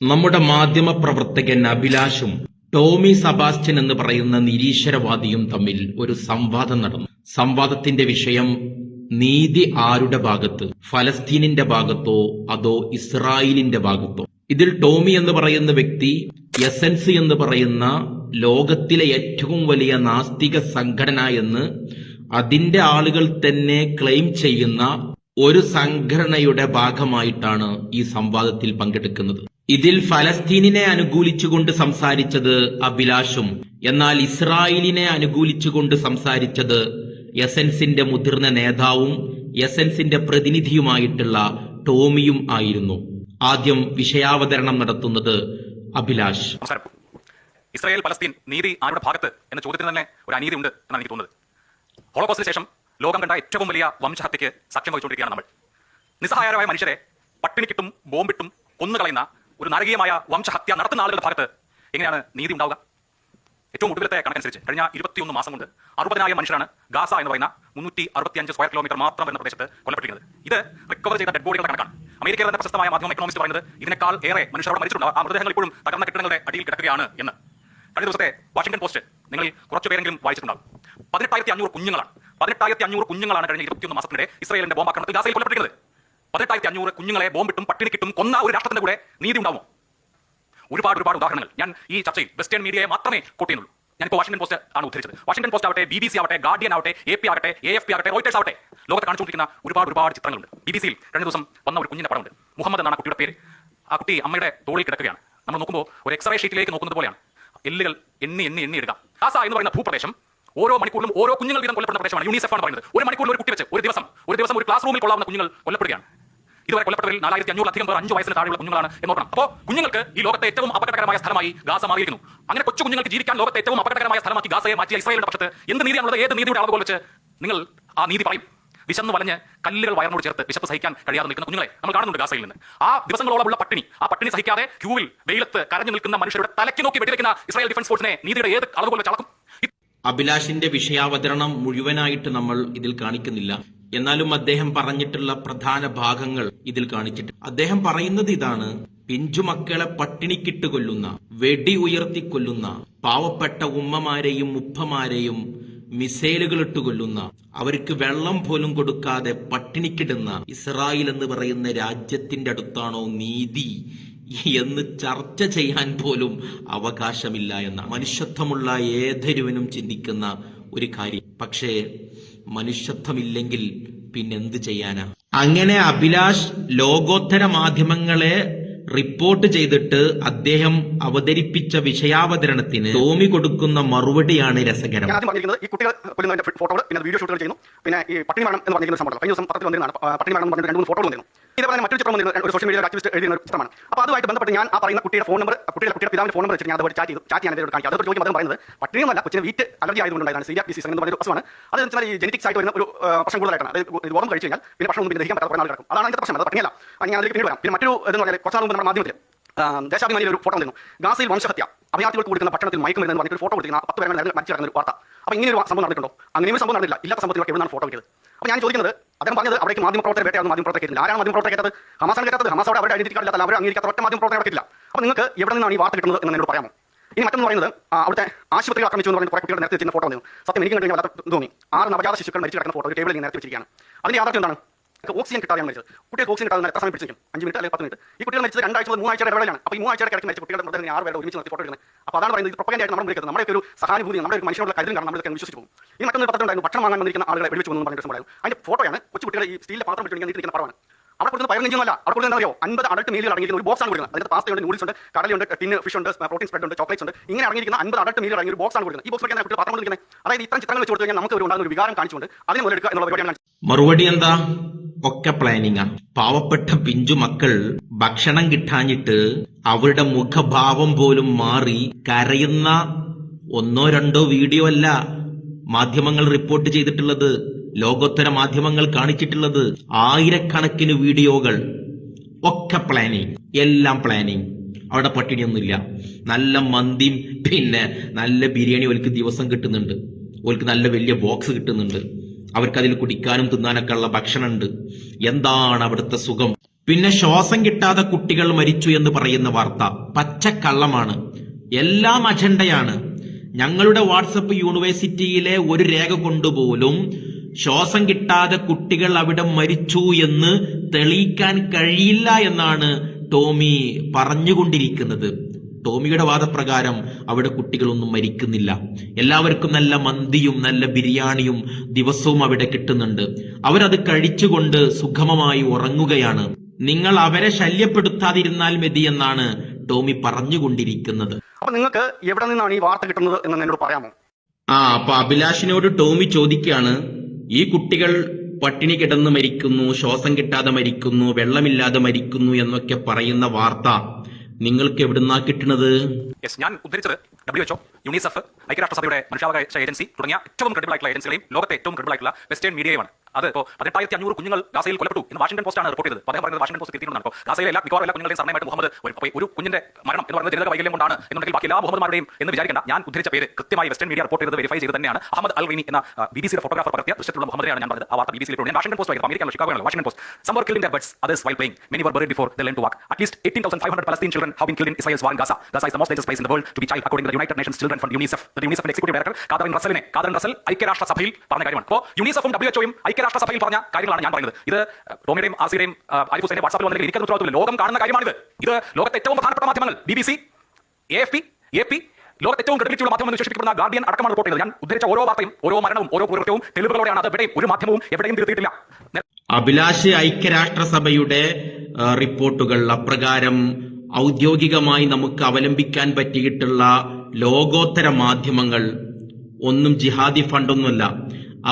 നമ്മുടെ മാധ്യമ പ്രവർത്തകൻ അഭിലാഷും ടോമി സബാസ്റ്റ്യൻ എന്ന് പറയുന്ന നിരീശ്വരവാദിയും തമ്മിൽ ഒരു സംവാദം നടന്നു. സംവാദത്തിന്റെ വിഷയം നീതി ആരുടെ ഭാഗത്ത്? ഫലസ്തീനിന്റെ ഭാഗത്തോ അതോ ഇസ്രായേലിന്റെ ഭാഗത്തോ? ഇതിൽ ടോമി എന്ന് പറയുന്ന വ്യക്തി എസൻസ് എന്ന് പറയുന്ന ലോകത്തിലെ ഏറ്റവും വലിയ നാസ്തിക സംഘടന എന്ന് അതിന്റെ ആളുകൾ തന്നെ ക്ലെയിം ചെയ്യുന്ന ഒരു സംഘടനയുടെ ഭാഗമായിട്ടാണ് ഈ സംവാദത്തിൽ പങ്കെടുക്കുന്നത്. ഇതിൽ ഫലസ്തീനിനെ അനുകൂലിച്ചുകൊണ്ട് സംസാരിച്ചത് അഭിലാഷും എന്നാൽ ഇസ്രായേലിനെ അനുകൂലിച്ചുകൊണ്ട് സംസാരിച്ചത് എസൻസിന്റെ മുതിർന്ന നേതാവും എസൻസിന്റെ പ്രതിനിധിയുമായിട്ടുള്ള ടോമിയും ആയിരുന്നു. ആദ്യം വിഷയാവതരണം നടത്തുന്നത് അഭിലാഷ്. ഇസ്രായേൽ പലസ്തീൻ നീതി ആരുടെ ഭാഗത്ത് എന്ന ചോദ്യത്തിന് തന്നെ ഒരു അനീതി ഉണ്ട് എന്നാണ് എനിക്ക് തോന്നുന്നത്. ഹോളോകോസ്റ്റിന് ശേഷം ലോകം കണ്ട ഏറ്റവും വലിയ വംശഹത്യക്ക് സാക്ഷ്യം വഹിച്ചുകൊണ്ടിരിക്കുകയാണ് നമ്മൾ. നിസ്സഹായരായ മനുഷ്യരെ പട്ടിണിക്കിട്ടും ബോംബിട്ടും കൊന്നുകളയുന്ന ഒരു നാരകീയമായ വംശഹത്യ നടത്തുന്ന ആളുകളുടെ ഭാഗത്ത് എങ്ങനെയാണ് നീതി ഉണ്ടാവുക? ഏറ്റവും ഒടുവിലത്തെ കണക്കനുസരിച്ച് കഴിഞ്ഞ ഇരുപത്തിയൊന്ന് മാസം കൊണ്ട് അറുപതിനായിരം മനുഷ്യരാണ് ഗാസ എന്ന് പറയുന്ന മുന്നൂറ്റി അറുപത്തിയഞ്ച് സ്ക്വയർ കിലോമീറ്റർ മാത്രം വരുന്ന പ്രദേശത്ത് കൊല്ലപ്പെട്ടിരിക്കുന്നത്. ഇത് റിക്കവർ ചെയ്ത ഡെഡ് ബോഡികളുടെ കണക്കാണ്. അമേരിക്കയിലെ തന്നെ പ്രശസ്തമായ മാധ്യമ എക്കണോമിസ്റ്റ് പറയുന്നത് ഇതിനേക്കാൾ ഏറെ മനുഷ്യർ മരിച്ചിട്ടുണ്ട് ആ മൃതദേഹങ്ങൾ ഇപ്പോഴും തകർന്ന കെട്ടിടങ്ങളുടെ അടിയിൽ കിടക്കുകയാണ് എന്ന്. കഴിഞ്ഞ ദിവസത്തെ വാഷിംഗ്ടൺ പോസ്റ്റ് നിങ്ങൾ കുറച്ചു പേരെങ്കിലും വായിച്ചിട്ടുണ്ടാകും പതിനെട്ടായിരത്തി അഞ്ഞൂറ് കുഞ്ഞുങ്ങളാണ്. പതിനെട്ടായിരത്തി അഞ്ഞൂറ് കുഞ്ഞുങ്ങളാണ് കഴിഞ്ഞ ഇരുപത്തിയൊന്ന് മാസത്തിനിടെ ഇസ്രയേലിന്റെ ബോംബാക്രമണത്തിൽ ഗാസയിൽ കൊല്ലപ്പെട്ടിരിക്കുന്നത്. പതിനെട്ടായിരത്തി അഞ്ഞൂറ് കുഞ്ഞുങ്ങളെ ബോംബിട്ടും പട്ടിണിക്കിട്ടും കൊന്ന ഒരു രാഷ്ട്രത്തിന്റെ കൂടെ നീതി ഉണ്ടാവുമോ? ഒരുപാട് ഒരുപാട് ഉദാഹരണങ്ങൾ ഞാൻ ഈ ചർച്ചയിൽ വെസ്റ്റേൺ മീഡിയയെ മാത്രമേ കൊട്ടിയുള്ളൂ ഞാനിപ്പോൾ വാഷിംഗ്ടൺ പോസ്റ്റ് ആണ് ഉദ്ധരിച്ചത്. വാഷിംഗ്ടൺ പോസ്റ്റ് ആവട്ടെ ബി ബി സി ആവട്ടെ ഗാർഡിയൻ ആവട്ടെ എ പി ആവട്ടെ എ എഫ് പി ആവട്ടെ റോയിറ്റേഴ്സ് ആവട്ടെ ലോകത്ത് കാണിച്ചുകൊണ്ടിരിക്കുന്ന ഒരുപാട് ഒരുപാട് ചിത്രങ്ങളുണ്ട്. ബി ബി സിയിൽ കഴിഞ്ഞ ദിവസം വന്ന ഒരു കുഞ്ഞിന്റെ പടമുണ്ട്. മുഹമ്മദ് എന്നാണ് കുട്ടിയുടെ പേര്. ആ കുട്ടി അമ്മയുടെ തോളിൽ കിടക്കുകയാണ്. നമ്മൾ നോക്കുമ്പോൾ ഒരു എക്സ്റേ ഷീറ്റിലേക്ക് നോക്കുന്നത് പോലെയാണ്. എല്ലുകൾ എണ്ണി എണ്ണി എണ്ണി എടുക്കാം കാസ എന്ന് പറയുന്ന ഭൂപ്രദേശം ഓരോ മണിക്കൂറിലും ഓരോ കുഞ്ഞുങ്ങൾ വീതം കൊല്ലപ്പെടുന്ന പ്രദേശമാണ്. യൂണിസെഫ് ആണ് പറയുന്നത്. ഒരു മണിക്കൂറിൽ ഒരു കുട്ടി വെച്ച് ഒരു ദിവസം ഒരു ദിവസം ഒരു ക്ലാസ് റൂമിൽ കൊള്ളാവുന്ന കുഞ്ഞുങ്ങൾ കൊല്ലപ്പെടുകയാണ്. ഇതുവരെ കൊല്ലപ്പെട്ടവരിൽ നാലായിരത്തി അഞ്ഞൂറിലധികം പേർ അഞ്ച് വയസ്സിന് താഴെയുള്ള കുഞ്ഞുങ്ങളാണ് എന്ന് നോക്കണം അപ്പോൾ കുഞ്ഞുങ്ങൾക്ക് ഈ ലോകത്തെ ഏറ്റവും അപകടകരമായ സ്ഥലമായി ഗാസ മാറിയിരിക്കുന്നു. അങ്ങനെ കൊച്ചു കുഞ്ഞുങ്ങൾക്ക് ജീവിക്കാൻ ലോകത്തെ ഏറ്റവും അപകടകരമായ സ്ഥലമാക്കി ഗാസയെ മാറ്റിയ ഇസ്രായേലിന്റെ പക്ഷത്ത് എന്ത് നീതിയാണുള്ളത്? ഏത് നീതിയുടെ അളവ് വെച്ച് നിങ്ങൾ ആ നീതി പറയും? വിശന്ന് വലഞ്ഞ് കല്ലുകൾ വയറിനോട് ചേർത്ത് വിശപ്പ് സഹിക്കാൻ കഴിയാതെ നിൽക്കുന്ന കുഞ്ഞുങ്ങളെ നമ്മൾ കാണുന്നുണ്ട് ഗാസയിൽ നിന്ന്. ആ ദിവസങ്ങളോളമുള്ള പട്ടിണി ആ പട്ടിണി സഹിക്കാതെ ക്യൂവിൽ വെയിലത്ത് കരഞ്ഞു നിൽക്കുന്ന മനുഷ്യരുടെ തലയ്ക്ക് നോക്കി വെടിവെക്കുന്ന ഇസ്രായേൽ ഡിഫൻസ് ഫോഴ്സിനെ നീതിയുടെ ഏത് അളവ് വെച്ച് ചളക്കും അഭിലാഷിന്റെ വിഷയാവതരണം മുഴുവനായിട്ട് നമ്മൾ ഇതിൽ കാണിക്കുന്നില്ല. എന്നാലും അദ്ദേഹം പറഞ്ഞിട്ടുള്ള പ്രധാന ഭാഗങ്ങൾ ഇതിൽ കാണിച്ചിട്ട് അദ്ദേഹം പറയുന്നത് ഇതാണ്. പിഞ്ചുമക്കളെ പട്ടിണിക്കിട്ട് കൊല്ലുന്ന വെടി ഉയർത്തി കൊല്ലുന്ന പാവപ്പെട്ട ഉമ്മമാരെയും ഉപ്പമാരെയും മിസൈലുകൾ ഇട്ട് കൊല്ലുന്ന അവർക്ക് വെള്ളം പോലും കൊടുക്കാതെ പട്ടിണിക്കിടുന്ന ഇസ്രായേൽ എന്ന് പറയുന്ന രാജ്യത്തിന്റെ അടുത്താണോ നീതി എന്ന് ചർച്ച ചെയ്യാൻ പോലും അവകാശമില്ല എന്ന മനുഷ്യത്വമുള്ള ഏതൊരുവനും ചിന്തിക്കുന്ന ഒരു കാര്യം. പക്ഷേ മനുഷ്യത്വമില്ലെങ്കിൽ പിന്നെന്ത് ചെയ്യാനാ? അങ്ങനെ അഭിലാഷ് ലോകോത്തര മാധ്യമങ്ങളെ റിപ്പോർട്ട് ചെയ്തിട്ട് അദ്ദേഹം അവതരിപ്പിച്ച വിഷയാവതരണത്തിന് തോമി കൊടുക്കുന്ന മറുപടിയാണ് രസകരം. ഈ കുട്ടികൾ ഫോട്ടോകൾ പിന്നെ വീഡിയോ ഷൂട്ടുകൾ ചെയ്യുന്നു. പിന്നെ ഈ പട്ടിണി മരണം എന്ന് പറഞ്ഞിരിക്കുന്ന സംഭവം കഴിഞ്ഞ ദിവസം പത്രത്തിൽ വന്നിരുന്നതാണ്. പ- പട്ടിണി മരണം എന്ന് പറഞ്ഞിട്ട് രണ്ട് മൂന്ന് ഫോട്ടോ വന്നിരുന്നു. ഇതേപോലെ തന്നെ മറ്റൊരു ചിത്രം ഒരു സോഷ്യൽ മീഡിയ ആക്ടിവിസ്റ്റ് എഴുതിയ ഒരു ചിത്രമാണ്. അപ്പോൾ അതുമായിട്ട് ബന്ധപ്പെട്ട് ഞാൻ ആ പറയുന്ന കുട്ടിയുടെ ഫോൺ നമ്പർ കുട്ടിയുടെ കുട്ടിയുടെ പിതാവിന്റെ ഫോൺ നമ്പർ വെച്ചിട്ട് ഞാൻ അതുപോലെ ചാറ്റ് ചെയ്തു. ചാറ്റ് ചെയ്യാൻ ഇവരോട് കാണിക്കും അതോട് ചോദിക്കും അദ്ദേഹം പറയുന്നത് പട്ടിണിയൊന്നുമല്ല കൊച്ചിന് വീറ്റ് അലർജി ആയതുകൊണ്ടാണ് സീരിയ ഡിസീസ് എന്ന് പറഞ്ഞൊരു അസുഖമാണ്. അത് വെച്ചാൽ ഈ ജനറ്റിക്സ് ആയിട്ട് വരുന്ന ഒരു പ്രശ്നം കൂടുതലായിട്ടാണ്. അതായത് ഓർമ്മ കഴിച്ചു കഴിഞ്ഞാൽ പിന്നെ ഭക്ഷണം ഒന്നും പിന്നെ ദഹിക്കാൻ പറ്റാത്ത കുറേ കിടക്കും. അതാണ് അതിന്റെ പ്രശ്നം. അത് പട്ടിണിയല്ല. ഞാൻ അതിലേക്ക് പിന്നീട് വരാം. പിന്നെ മറ്റൊരു ഇതെന്ന് പറഞ്ഞാൽ കുറച്ച് മുമ്പ് നമ്മുടെ മാധ്യമത്തിൽ ദേശാഭിമാനിയിൽ ഒരു ഫോട്ടോ വന്നിരുന്നു. ഗാസയിൽ വംശഹത്യ. അഭയാർത്ഥികൾക്ക് കൊടുക്കുന്ന ഭക്ഷണത്തിൽ മയക്കുമരുന്ന് പറഞ്ഞിട്ട് ഫോട്ടോ കൊടുക്കുന്ന പത്ത് പേരെ മരിച്ചു കിടക്കുന്ന ഒരു വാർത്ത. അപ്പോൾ ഇങ്ങനെ ഒരു സംഭവം നടന്നിട്ടുണ്ടോ? അങ്ങനെ ഒരു സംഭവം നടന്നില്ല. ഇല്ലാത്ത സംഭവത്തിൽ എവിടെയാണ് ഫോട്ടോ കിട്ടിയത്? അപ്പോൾ ഞാൻ ചോദിക്കുന്നത് അദ്ദേഹം പറഞ്ഞത് അവിടേക്ക് മാധ്യമ പ്രവർത്തകർ വേട്ടയാണ് മാധ്യമ പ്രവർത്തകർ കേട്ടില്ല ആരാണ് മാധ്യമ പ്രവർത്തകർ കേട്ടത്? ഹമാസാണ് കേട്ടത്? ഹമാസ് അവിടെ ഐഡന്റിറ്റി കാർഡ് ഇല്ലാത്ത അവർ അംഗീകരിക്കാത്ത ഒറ്റ മാധ്യമ പ്രവർത്തകർ കിട്ടില്ല അപ്പോൾ നിങ്ങൾക്ക് എവിടെ നിന്നാണ് ഈ വാർത്ത കിട്ടുന്നത് എന്ന് എന്നോട് പറയാമോ? ഇനി മറ്റൊന്ന് പറയുന്നത് അവിടുത്തെ ആശുപത്രി ആക്രമിച്ചു എന്ന് പറഞ്ഞ കുറേ കുട്ടികൾ നേരത്തെ വെച്ചിരുന്ന ഫോട്ടോ വന്നു സത്യം എനിക്ക് കണ്ടു വല്ലാത്ത തോന്നി ആറ് നവജാത ശിശുക്കൾ മരിച്ചു കിടക്കുന്ന ഫോട്ടോ ഒരു ടേബിളിൽ നേരത്തെ വെച്ചിരിക്കുകയാണ്. അതിന്റെ യാഥാർത്ഥ്യം എന്താണ്? ഓക്സിജൻ കിട്ടാതെയാണ് മരിച്ചത്. കുട്ടികൾക്ക് ഓക്സിജൻ കിട്ടാതെ എത്ര സമയം പിടിച്ചിരിക്കും അഞ്ച് മിനിറ്റ് അല്ലെങ്കിൽ പത്ത് മിനിറ്റ് ഈ കുട്ടികൾ മരിച്ചത് രണ്ടാഴ്ച മുതൽ മൂന്നാഴ്ചയുടെ ഇടവേളയാണ് അപ്പോൾ ഈ മൂന്നാഴ്ചയുടെ കിടക്കുന്ന മരിച്ച കുട്ടികളുടെ മൃതദേഹം ആറ് പേരുടെ ഒരുമിച്ച് നിർത്തി ഫോട്ടോ എടുക്കുന്നത് അപ്പോൾ അതാണ് പറയുന്നത് ഇത് പ്രൊപ്പഗൻഡായിട്ട് നമ്മൾ വിളിക്കുന്നത് നമ്മുടെ ഒരു സഹാനുഭൂതി നമ്മുടെ ഒരു മനുഷ്യനുള്ള കരുതൽ കാരണം നമ്മളിതൊക്കെ വിശ്വസിച്ച് പോകും. ഈ മറ്റൊന്ന് പത്രത്തിലുണ്ടായിരുന്നു ഭക്ഷണം വാങ്ങാൻ വന്നിരിക്കുന്ന ആളുകളെ വെളിച്ചു എന്ന് പറഞ്ഞ സംഭവം അതിന്റെ ഫോട്ടോയാണ് കൊച്ചു കുട്ടികളെ ഈ സ്റ്റീലിലെ പാത്രം വെച്ച് നിൽക്കുന്ന പടമാണ്. അവിടെ കൊടുക്കുന്ന പതിനഞ്ചൊന്നുമല്ല അവിടെ കൊടുക്കുന്നത് എന്താ അറിയോ അൻപത് അഡൾട്ട് മീലുകൾ അടങ്ങിയിരിക്കുന്ന ഒരു ബോക്സ് ആണ് കൊടുക്കുന്നത്. അതിന്റെ പാസ്ത ഉണ്ട് നൂഡിൽസ് ഉണ്ട് കടലുണ്ട് ടിൻ ഫിഷ് ഉണ്ട് പ്രോട്ടീൻ സ്പ്രെഡ് ഉണ്ട് ചോക്ലേറ്റ്സ് ഉണ്ട്. ഇങ്ങനെ അടങ്ങിയിരിക്കുന്ന അൻപത് അഡൽട്ട് മീലുകൾ അടങ്ങിയ ഒരു ബോക്സ് കൊടുക്കുന്നത്. ഈ ബോക്സ് വെക്കാൻ കുട്ടികൾ പത്രം കൊടുക്കുന്നത് അതായത് ഇത്തരം ചിത്രങ്ങൾ വെച്ച് കൊടുത്തു കഴിഞ്ഞാൽ നമുക്ക് ഒരു ഉണ്ടാകുന്ന ഒരു വികാരം കാണിച്ചുകൊണ്ട് അതിന് മുതലെടുക്കുക എന്നുള്ള പരിപാടിയാണ് മറുപടി എന്താ? ഒക്കെ പ്ലാനിങ് ആണ് പാവപ്പെട്ട പിഞ്ചു മക്കൾ ഭക്ഷണം കിട്ടാഞ്ഞിട്ട് അവരുടെ മുഖഭാവം പോലും മാറി കരയുന്ന ഒന്നോ രണ്ടോ വീഡിയോ അല്ല മാധ്യമങ്ങൾ റിപ്പോർട്ട് ചെയ്തിട്ടുള്ളത് ലോകോത്തര മാധ്യമങ്ങൾ കാണിച്ചിട്ടുള്ളത് ആയിരക്കണക്കിന് വീഡിയോകൾ ഒക്കെ പ്ലാനിങ് എല്ലാം പ്ലാനിങ് അവിടെ പട്ടിണിയൊന്നുമില്ല. നല്ല മന്തിയും പിന്നെ നല്ല ബിരിയാണി ഓൽക്ക് ദിവസം കിട്ടുന്നുണ്ട്. ഓൽക്ക് നല്ല വലിയ ബോക്സ് കിട്ടുന്നുണ്ട്. അവർക്ക് അതിൽ കുടിക്കാനും തിന്നാനൊക്കെ ഉള്ള ഭക്ഷണമുണ്ട്. എന്താണ് അവിടുത്തെ സുഖം? പിന്നെ ശ്വാസം കിട്ടാതെ കുട്ടികൾ മരിച്ചു എന്ന് പറയുന്ന വാർത്ത പച്ചക്കള്ളമാണ്. എല്ലാം അജണ്ടയാണ്. ഞങ്ങളുടെ വാട്സപ്പ് യൂണിവേഴ്സിറ്റിയിലെ ഒരു രേഖ കൊണ്ടുപോലും ശ്വാസം കിട്ടാതെ കുട്ടികൾ അവിടെ മരിച്ചു എന്ന് തെളിയിക്കാൻ കഴിയില്ല എന്നാണ് ടോമി പറഞ്ഞുകൊണ്ടിരിക്കുന്നത്. ടോമിയുടെ വാദപ്രകാരം അവിടെ കുട്ടികളൊന്നും മരിക്കുന്നില്ല. എല്ലാവർക്കും നല്ല മന്തിയും നല്ല ബിരിയാണിയും ദിവസവും അവിടെ കിട്ടുന്നുണ്ട്. അവരത് കഴിച്ചുകൊണ്ട് സുഗമമായി ഉറങ്ങുകയാണ്. നിങ്ങൾ അവരെ ശല്യപ്പെടുത്താതിരുന്നാൽ മതി എന്നാണ് ടോമി പറഞ്ഞുകൊണ്ടിരിക്കുന്നത്. അപ്പൊ നിങ്ങൾക്ക് എവിടെ നിന്നാണ് ഈ വാർത്ത കിട്ടുന്നത് എന്ന് എന്നോട് പറയാമോ? ആ അപ്പൊ അഭിലാഷിനോട് ടോമി ചോദിക്കുകയാണ് ഈ കുട്ടികൾ പട്ടിണി കിടന്ന് മരിക്കുന്നു ശ്വാസം കിട്ടാതെ മരിക്കുന്നു വെള്ളമില്ലാതെ മരിക്കുന്നു എന്നൊക്കെ പറയുന്ന വാർത്ത. നിങ്ങൾക്ക് എവിടുന്നാ കിട്ടുന്നത് യെസ് ഞാൻ ഉദ്ധരിച്ചത് ഡബ്ല്യു എച്ച്ഒ യുണിസെഫ് ഐക്യരാഷ്ട്രസഭയുടെ മനുഷ്യാവകാശ ഏജൻസി തുടങ്ങിയ ഏറ്റവും ക്രെഡിബിൾ ആയിട്ടുള്ള ഏജൻസികളെയും ലോകത്തെ ഏറ്റവും ക്രെഡിബിൾ ആയിട്ടുള്ള വെസ്റ്റേൺ മീഡിയയുമാണ് അത് ഇപ്പോൾ പതിനെട്ടായിരത്തി അഞ്ഞൂറ് കുഞ്ഞുങ്ങൾ ഗാസയിൽ കൊല്ലപ്പെട്ടു എന്ന് വാഷിംഗ്ടൺ പോസ്റ്റാണ് റിപ്പോർട്ട് ചെയ്തത്. അദ്ദേഹം പറയുന്നത് വാഷിംഗ്ടൺ പോസ്റ്റ് തിരുത്തിയിട്ടുണ്ടാണ് അപ്പോൾ ഗാസയിലെ എല്ലാ മിക്കവാറും എല്ലാ കുഞ്ഞുങ്ങളെയും സർണയമായിട്ട് മുഹമ്മദ് ഒരു- കുഞ്ഞിന്റെ മരണം എന്ന് പറയുന്നത് ജനിതക വൈകല്യം കൊണ്ടാണ് എന്നുണ്ടെങ്കിൽ ബാക്കി എല്ലാ മുഹമ്മദ്മാരുടെയും എന്ന് വിചാരിക്കേണ്ട. ഞാൻ ഉദ്ധരിച്ച പേര് കൃത്യമായി വെസ്റ്റേൺ മീഡിയ റിപ്പോർട്ട് ചെയ്തത് വെരിഫൈ ചെയ്ത് തന്നെയാണ്. അഹമ്മദ് അൽ റീനി എന്ന ബി ബി സിയുടെ ഫോട്ടോഗ്രാഫർ പകർത്തിയ ദൃശ്യത്തിലുള്ള ഞാൻ പറഞ്ഞത്. ആ വാർത്ത ബി ബി വാഷിംഗ്ടൺ പോസ്റ്റ് വായിക്കും. അമേരിക്കയിലുള്ള ഷിക്കാഗോയിലുള്ള Washington Post. Some were in beds beds. Others many were many were buried before they walk to walk. At least 18500 palestinian children have been killed in israel's war in gaza. Gaza is the most dangerous place in the world to be child according to the united nations children UNICEF യുണിസെഫും ഐക്യരാഷ്ട്ര സഭയിൽ പറഞ്ഞ കാര്യങ്ങളാണ് ഞാൻ പറയുന്നത്. ഇത് ടോമിയുടെയും ആസിയുടെയും ആരിഫ് ഹുസൈന്റെ വാട്സാപ്പിൽ വന്നെങ്കിൽ എനിക്കത് ഉത്തരവാദിത്വം ലോകം കാണുന്ന കാര്യമാണിത്. ഇത് ലോകത്തെ ഏറ്റവും പ്രധാനപ്പെട്ട മാധ്യമങ്ങൾ. B B C A P A P ലോകത്തെ ഏറ്റവും ക്രെഡിബിലിറ്റിയുള്ള മാധ്യമം എന്ന് വിശേഷിപ്പിക്കപ്പെടുന്ന ഗാർഡിയൻ അടക്കമാണ് റിപ്പോർട്ട് ചെയ്തത്. ഞാൻ ഉദ്ധരിച്ച ഓരോ വാർത്തയും ഓരോ മരണവും ഓരോ കുറ്റവും തെളിവുകളോടെയാണ് അത് എവിടെയും ഒരു മാധ്യമവും എവിടെയും തിരുത്തിയിട്ടില്ല. അഭിലാഷ് ഐക്യരാഷ്ട്രസഭയുടെ റിപ്പോർട്ടുകൾ അപ്രകാരം ഔദ്യോഗികമായി നമുക്ക് അവലംബിക്കാൻ പറ്റിയിട്ടുള്ള ലോകോത്തര മാധ്യമങ്ങൾ ഒന്നും ജിഹാദി ഫണ്ടൊന്നുമല്ല.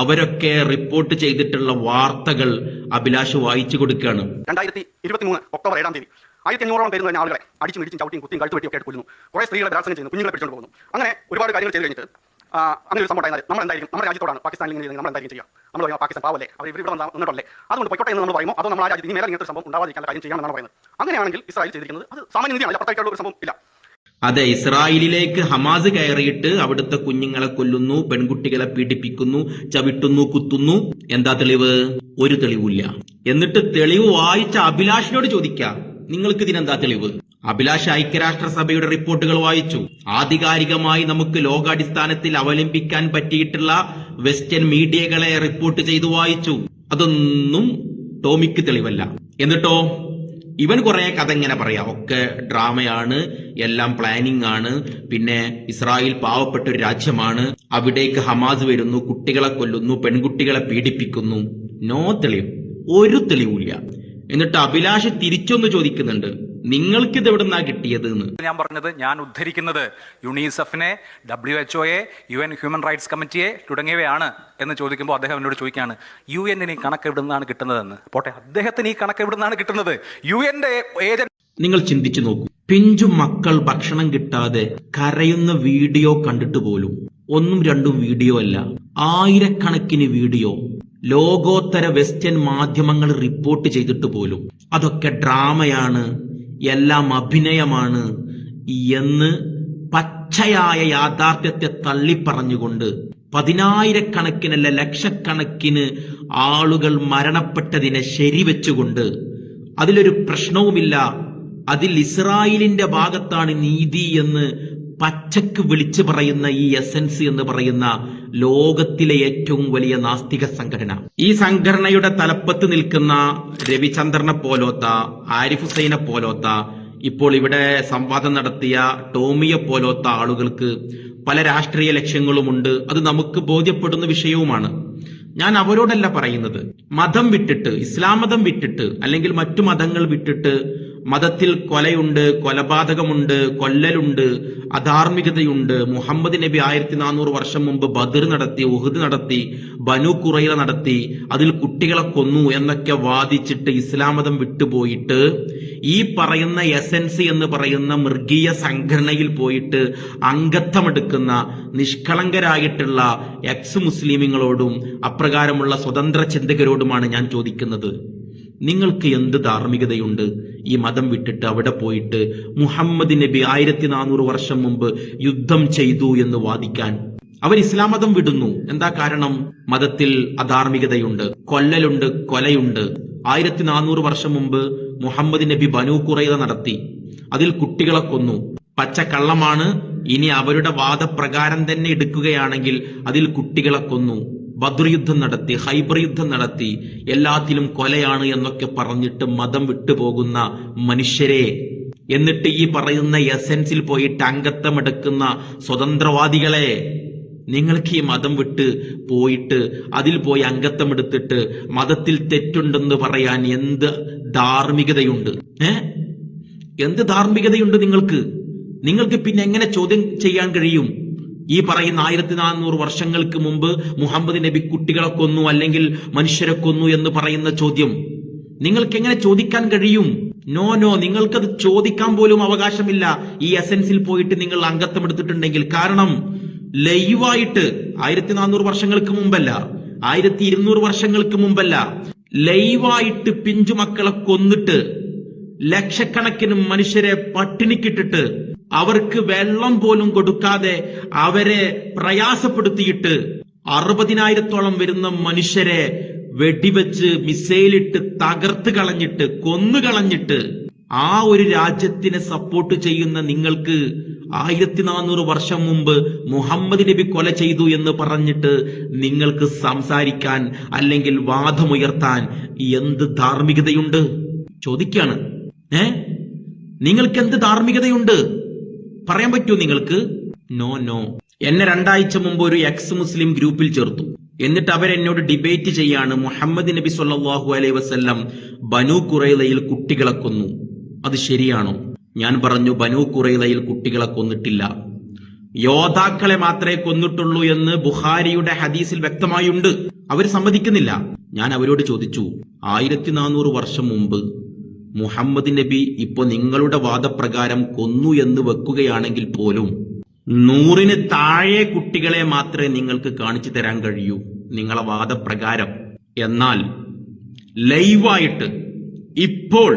അവരൊക്കെ റിപ്പോർട്ട് ചെയ്തിട്ടുള്ള വാർത്തകൾ അഭിലാഷ് വായിച്ചു കൊടുക്കുകയാണ്. രണ്ടായിരത്തി ഇരുപത്തി മൂന്ന് ഒക്ടോബർ ഏഴാം തീയതി ആയിരത്തി അഞ്ഞൂറോളം പേര് തന്നെ ആളുകളെ അടിച്ചും ഇടിച്ചും ചവിട്ടിയും കുത്തിയും കഴുത്തു വെട്ടിയൊക്കെ കൊല്ലുന്നു. കുറെ സ്ത്രീകളെ ബലാത്സംഗം ചെയ്യുന്നു കുഞ്ഞുങ്ങളെ പിടിച്ചുകൊണ്ട് പോകുന്നു. അങ്ങനെ ഒരുപാട് കാര്യങ്ങൾ ചെയ്ത് കഴിഞ്ഞിട്ട് അങ്ങനെ ഒരു സംഭവം നമ്മൾ എന്തായിരിക്കും നമ്മുടെ രാജ്യത്തോടാണ് പാകിസ്ഥാനിൽ ചെയ്യുന്നത് നമ്മൾ എന്തായിരിക്കും ചെയ്യാം നമ്മൾ പറയും, പാകിസ്ഥാൻ പാവല്ലേ അവർ ഇവിടെ വന്ന് വന്നിട്ടല്ലേ അതുകൊണ്ട് പൊയ്ക്കോട്ടെ എന്ന് നമ്മൾ പറയുമ്പോൾ അതോ നമ്മൾ ആ രാജ്യത്ത് ഇനി മേലെ ഇങ്ങനത്തെ സംഭവം ഉണ്ടാവാതിരിക്കാൻ കാര്യം ചെയ്യാമെന്നാണ് പറയുന്നത്? അങ്ങനെയാണെങ്കിൽ ഇസ്രായേൽ ചെയ്തിരിക്കുന്നത് അത് സാമാന്യ നീതിയാണ്. അപ്പുറത്തായിട്ടുള്ള ഒരു സംഭവം ഇല്ല. അതെ ഇസ്രായേലിലേക്ക് ഹമാസ് കയറിയിട്ട് അവിടുത്തെ കുഞ്ഞുങ്ങളെ കൊല്ലുന്നു പെൺകുട്ടികളെ പീഡിപ്പിക്കുന്നു ചവിട്ടുന്നു കുത്തുന്നു. എന്താ തെളിവ്? ഒരു തെളിവില്ല എന്നിട്ട് തെളിവ് വായിച്ച അഭിലാഷിനോട് ചോദിക്കാം. നിങ്ങൾക്ക് ഇതിനെന്താ തെളിവ്? അഭിലാഷ് ഐക്യരാഷ്ട്രസഭയുടെ റിപ്പോർട്ടുകൾ വായിച്ചു. ആധികാരികമായി നമുക്ക് ലോകാടിസ്ഥാനത്തിൽ അവലംബിക്കാൻ പറ്റിയിട്ടുള്ള വെസ്റ്റേൺ മീഡിയകളെ റിപ്പോർട്ട് ചെയ്തു വായിച്ചു. അതൊന്നും ടോമിക്ക് തെളിവല്ല. എന്നിട്ടോ? ഇവൻ കുറെ കഥ ഇങ്ങനെ പറയാം. ഒക്കെ ഡ്രാമയാണ് എല്ലാം പ്ലാനിങ് ആണ്. പിന്നെ ഇസ്രായേൽ പാവപ്പെട്ട ഒരു രാജ്യമാണ്. അവിടേക്ക് ഹമാസ് വരുന്നു കുട്ടികളെ കൊല്ലുന്നു പെൺകുട്ടികളെ പീഡിപ്പിക്കുന്നു. നോ തെളിവ്. ഒരു തെളിവില്ല എന്നിട്ട് അഭിലാഷ് തിരിച്ചൊന്ന് ചോദിക്കുന്നുണ്ട്. നിങ്ങൾക്ക് ഇത് എവിടുന്നാ കിട്ടിയത് എന്ന് ഞാൻ പറഞ്ഞത് ഞാൻ ഉദ്ധരിക്കുന്നത് യുണിസെഫിനെ ഡബ്ല്യു എച്ച് ഒയെ യു എൻ ഹ്യൂമൻ റൈറ്റ്സ് കമ്മിറ്റിയെ തുടങ്ങിയവയാണ് എന്ന് ചോദിക്കുമ്പോൾ അദ്ദേഹം എന്നോട് ചോദിക്കുകയാണ് യു എന്നിന് ഈ കണക്ക് എവിടെ നിന്നാണ് കിട്ടുന്നതെന്ന്? പോട്ടെ അദ്ദേഹത്തിന് ഈ കണക്ക് എവിടെ നിന്നാണ് കിട്ടുന്നത്? യു എന്റെ ഏജന്റ് നിങ്ങൾ ചിന്തിച്ചു നോക്കൂ പിഞ്ചു മക്കൾ ഭക്ഷണം കിട്ടാതെ കരയുന്ന വീഡിയോ കണ്ടിട്ട് പോലും ഒന്നും രണ്ടും വീഡിയോ അല്ല ആയിരക്കണക്കിന് വീഡിയോ ലോകോത്തര വെസ്റ്റേൺ മാധ്യമങ്ങൾ റിപ്പോർട്ട് ചെയ്തിട്ട് പോലും അതൊക്കെ ഡ്രാമയാണ് എല്ലാം അഭിനയമാണ് എന്ന് പച്ചയായ യാഥാർത്ഥ്യത്തെ തള്ളിപ്പറഞ്ഞുകൊണ്ട് പതിനായിരക്കണക്കിനല്ല ലക്ഷക്കണക്കിന് ആളുകൾ മരണപ്പെട്ടതിനെ ശരിവെച്ചുകൊണ്ട് അതിലൊരു പ്രശ്നവുമില്ല. അതിൽ ഇസ്രായേലിന്റെ ഭാഗത്താണ് നീതി എന്ന് പച്ചക്ക് വിളിച്ചു പറയുന്ന ഈ എസൻസ് എന്ന് പറയുന്ന ലോകത്തിലെ ഏറ്റവും വലിയ നാസ്തിക സംഘടന. ഈ സംഘടനയുടെ തലപ്പത്ത് നിൽക്കുന്ന രവിചന്ദ്രനെ പോലോത്ത ആരിഫ് ഹുസൈനെ പോലോത്ത ഇപ്പോൾ ഇവിടെ സംവാദം നടത്തിയ ടോമിയെ പോലോത്ത ആളുകൾക്ക് പല രാഷ്ട്രീയ ലക്ഷ്യങ്ങളുമുണ്ട്. അത് നമുക്ക് ബോധ്യപ്പെടുന്ന വിഷയവുമാണ്. ഞാൻ അവരോടല്ല പറയുന്നത്. മതം വിട്ടിട്ട് ഇസ്ലാം മതം വിട്ടിട്ട് അല്ലെങ്കിൽ മറ്റു മതങ്ങൾ വിട്ടിട്ട് മതത്തിൽ കൊലയുണ്ട് കൊലപാതകമുണ്ട് കൊല്ലലുണ്ട് അധാർമികതയുണ്ട്. മുഹമ്മദ് നബി ആയിരത്തി നാനൂറ് വർഷം മുമ്പ് ബദർ നടത്തി ഉഹദ് നടത്തി ബനു കുറയില നടത്തി അതിൽ കുട്ടികളെ കൊന്നു എന്നൊക്കെ വാദിച്ചിട്ട് ഇസ്ലാം മതം വിട്ടുപോയിട്ട് ഈ പറയുന്ന എസൻസ് എന്ന് പറയുന്ന മൃഗീയ സംഘടനയിൽ പോയിട്ട് അംഗത്വമെടുക്കുന്ന നിഷ്കളങ്കരായിട്ടുള്ള എക്സ് മുസ്ലിമുകളോടും അപ്രകാരമുള്ള സ്വതന്ത്ര ചിന്തകരോടുമാണ് ഞാൻ ചോദിക്കുന്നത്. നിങ്ങൾക്ക് എന്ത് ധാർമ്മികതയുണ്ട്? ഈ മതം വിട്ടിട്ട് അവിടെ പോയിട്ട് മുഹമ്മദ് നബി ആയിരത്തി നാനൂറ് വർഷം മുമ്പ് യുദ്ധം ചെയ്തു എന്ന് വാദിക്കാൻ അവർ ഇസ്ലാം മതം വിടുന്നു. എന്താ കാരണം? മതത്തിൽ അധാർമികതയുണ്ട്. കൊല്ലലുണ്ട് കൊലയുണ്ട്. ആയിരത്തി നാനൂറ് വർഷം മുമ്പ് മുഹമ്മദ് നബി ബനു കുറൈത നടത്തി. അതിൽ കുട്ടികളെ കൊന്നു. പച്ച കള്ളമാണ് ഇനി അവരുടെ വാദപ്രകാരം തന്നെ എടുക്കുകയാണെങ്കിൽ അതിൽ കുട്ടികളെ കൊന്നു. ബദ്ർ യുദ്ധം നടത്തി ഹൈബർ യുദ്ധം നടത്തി എല്ലാത്തിലും കൊലയാണ് എന്നൊക്കെ പറഞ്ഞിട്ട് മതം വിട്ടുപോകുന്ന മനുഷ്യരെ. എന്നിട്ട് ഈ പറയുന്ന എസൻസിൽ പോയിട്ട് അംഗത്വമെടുക്കുന്ന സ്വതന്ത്രവാദികളെ നിങ്ങൾക്ക് ഈ മതം വിട്ട് പോയിട്ട് അതിൽ പോയി അംഗത്വം എടുത്തിട്ട് മതത്തിൽ തെറ്റുണ്ടെന്ന് പറയാൻ എന്ത് ധാർമ്മികതയുണ്ട്? ഏ? എന്ത് ധാർമ്മികതയുണ്ട് നിങ്ങൾക്ക്? നിങ്ങൾക്ക് പിന്നെ എങ്ങനെ ചോദ്യം ചെയ്യാൻ കഴിയും? ഈ പറയുന്ന ആയിരത്തി നാനൂറ് വർഷങ്ങൾക്ക് മുമ്പ് മുഹമ്മദ് നബി കുട്ടികളെ കൊന്നു അല്ലെങ്കിൽ മനുഷ്യരെ കൊന്നു എന്ന് പറയുന്ന ചോദ്യം. നിങ്ങൾക്ക് എങ്ങനെ ചോദിക്കാൻ കഴിയും? നോ നോ നിങ്ങൾക്കത് ചോദിക്കാൻ പോലും അവകാശമില്ല. ഈ എസൻസിൽ പോയിട്ട് നിങ്ങൾ അംഗത്വം എടുത്തിട്ടുണ്ടെങ്കിൽ. കാരണം ലൈവായിട്ട് ആയിരത്തി നാനൂറ് വർഷങ്ങൾക്ക് മുമ്പല്ല ആയിരത്തി ഇരുന്നൂറ് വർഷങ്ങൾക്ക് മുമ്പല്ല ലൈവായിട്ട് പിഞ്ചുമക്കളെ കൊന്നിട്ട് ലക്ഷക്കണക്കിന് മനുഷ്യരെ പട്ടിണിക്കിട്ടിട്ട് അവർക്ക് വെള്ളം പോലും കൊടുക്കാതെ അവരെ പ്രയാസപ്പെടുത്തിയിട്ട് അറുപതിനായിരത്തോളം വരുന്ന മനുഷ്യരെ വെടിവെച്ച് മിസൈലിട്ട് തകർത്ത് കളഞ്ഞിട്ട് കൊന്നു കളഞ്ഞിട്ട് ആ ഒരു രാജ്യത്തിനെ സപ്പോർട്ട് ചെയ്യുന്ന നിങ്ങൾക്ക് ആയിരത്തി നാനൂറ് വർഷം മുമ്പ് മുഹമ്മദ് നബി കൊല ചെയ്തു എന്ന് പറഞ്ഞിട്ട് നിങ്ങൾക്ക് സംസാരിക്കാൻ അല്ലെങ്കിൽ വാദമുയർത്താൻ എന്ത് ധാർമ്മികതയുണ്ട്? ചോദിക്കാണ്. ഏ? നിങ്ങൾക്ക് എന്ത് ധാർമ്മികതയുണ്ട്? പറയാൻ പറ്റുമോ നിങ്ങൾക്ക്? നോ നോ എന്നെ രണ്ടാഴ്ച മുമ്പ് ഒരു എക്സ് മുസ്ലിം ഗ്രൂപ്പിൽ ചേർത്തു. എന്നിട്ട് അവരെന്നോട് ഡിബേറ്റ് ചെയ്യാണ് മുഹമ്മദ് നബി സല്ലല്ലാഹു അലൈ വസല്ലം ബനു കുറൈലയിൽ കുട്ടികളെ കൊന്നു. അത് ശരിയാണോ? ഞാൻ പറഞ്ഞു ബനു കുറൈലയിൽ കുട്ടികളെ കൊന്നിട്ടില്ല. യോദ്ധാക്കളെ മാത്രമേ കൊന്നിട്ടുള്ളൂ എന്ന് ബുഹാരിയുടെ ഹദീസിൽ വ്യക്തമായുണ്ട്. അവർ സമ്മതിക്കുന്നില്ല. ഞാൻ അവരോട് ചോദിച്ചു ആയിരത്തി വർഷം മുമ്പ് മുഹമ്മദ് നബി ഇപ്പൊ നിങ്ങളുടെ വാദപ്രകാരം കൊന്നു എന്ന് വെക്കുകയാണെങ്കിൽ പോലും നൂറിന് താഴെ കുട്ടികളെ മാത്രമേ നിങ്ങൾക്ക് കാണിച്ചു തരാൻ കഴിയൂ നിങ്ങളെ വാദപ്രകാരം. എന്നാൽ ലൈവായിട്ട് ഇപ്പോൾ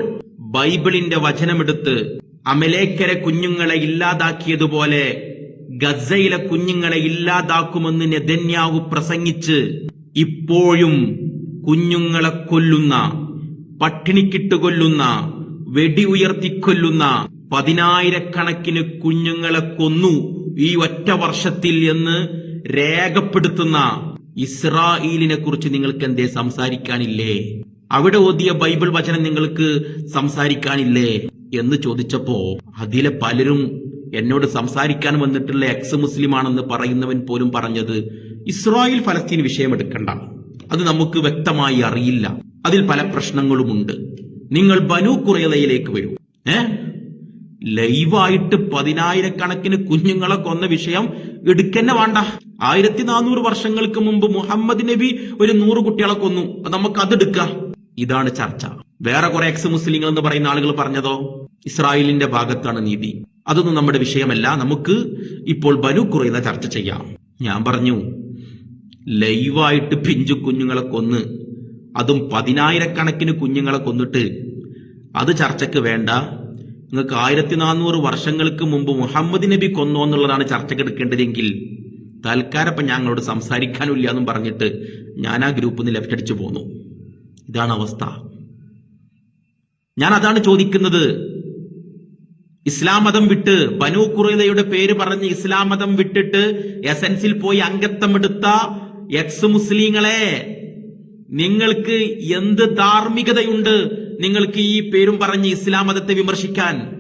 ബൈബിളിന്റെ വചനമെടുത്ത് അമലേക്കര കുഞ്ഞുങ്ങളെ ഇല്ലാതാക്കിയതുപോലെ ഗസയിലെ കുഞ്ഞുങ്ങളെ ഇല്ലാതാക്കുമെന്ന് നെതന്യാവു പ്രസംഗിച്ച് ഇപ്പോഴും കുഞ്ഞുങ്ങളെ കൊല്ലുന്ന പട്ടിണിക്കിട്ട് കൊല്ലുന്ന വെടി ഉയർത്തിക്കൊല്ലുന്ന പതിനായിരക്കണക്കിന് കുഞ്ഞുങ്ങളെ കൊന്നു ഈ ഒറ്റ വർഷത്തിൽ എന്ന് രേഖപ്പെടുത്തുന്ന ഇസ്രായേലിനെ കുറിച്ച് നിങ്ങൾക്ക് എന്തേ സംസാരിക്കാനില്ലേ? അവിടെ ഓതിയ ബൈബിൾ വചനം നിങ്ങൾക്ക് സംസാരിക്കാനില്ലേ? എന്ന് ചോദിച്ചപ്പോ അതിലെ പലരും എന്നോട് സംസാരിക്കാൻ വന്നിട്ടുള്ള എക്സ് മുസ്ലിം ആണെന്ന് പറയുന്നവൻ പോലും പറഞ്ഞത് ഇസ്രായേൽ ഫലസ്തീൻ വിഷയം എടുക്കണ്ട. അത് നമുക്ക് വ്യക്തമായി അറിയില്ല. അതിൽ പല പ്രശ്നങ്ങളുമുണ്ട്. നിങ്ങൾ ബനു കുറയതയിലേക്ക് വരൂ. ഏ? ലൈവായിട്ട് പതിനായിരക്കണക്കിന് കുഞ്ഞുങ്ങളെ കൊന്ന വിഷയം എടുക്കന്നെ വേണ്ട. ആയിരത്തി നാനൂറ് വർഷങ്ങൾക്ക് മുമ്പ് മുഹമ്മദ് നബി ഒരു നൂറ് കുട്ടികളെ കൊന്നു. നമുക്ക് അതെടുക്കാം ഇതാണ് ചർച്ച. വേറെ കുറെ എക്സ് മുസ്ലിങ്ങൾ എന്ന് പറയുന്ന ആളുകൾ പറഞ്ഞതോ? ഇസ്രായേലിന്റെ ഭാഗത്താണ് നീതി. അതൊന്നും നമ്മുടെ വിഷയമല്ല. നമുക്ക് ഇപ്പോൾ ബനു കുറയുന്ന ചർച്ച ചെയ്യാം. ഞാൻ പറഞ്ഞു ലൈവായിട്ട് പിഞ്ചു കുഞ്ഞുങ്ങളെ കൊന്ന് അതും പതിനായിരക്കണക്കിന് കുഞ്ഞുങ്ങളെ കൊന്നിട്ട് അത് ചർച്ചയ്ക്ക് വേണ്ട. നിങ്ങൾക്ക് ആയിരത്തി നാനൂറ് വർഷങ്ങൾക്ക് മുമ്പ് മുഹമ്മദ് നബി കൊന്നോ എന്നുള്ളതാണ് ചർച്ചയ്ക്ക് എടുക്കേണ്ടതെങ്കിൽ തൽക്കാലം ഇപ്പം ഞങ്ങളോട് സംസാരിക്കാനില്ല എന്നും പറഞ്ഞിട്ട് ഞാൻ ആ ഗ്രൂപ്പിൽ നിന്ന് ലെഫ്റ്റ് അടിച്ചു പോന്നു. ഇതാണ് അവസ്ഥ. ഞാൻ അതാണ് ചോദിക്കുന്നത്. ഇസ്ലാം മതം വിട്ട് ബനു കുറയിലയുടെ പേര് പറഞ്ഞ് ഇസ്ലാം മതം വിട്ടിട്ട് എസൻസിൽ പോയി അംഗത്വം എടുത്ത എക്സ് മുസ്ലിങ്ങളെ നിങ്ങൾക്ക് എന്ത് ധാർമ്മികതയുണ്ട്? നിങ്ങൾക്ക് ഈ പേരും പറഞ്ഞ് ഇസ്ലാം മതത്തെ വിമർശിക്കാൻ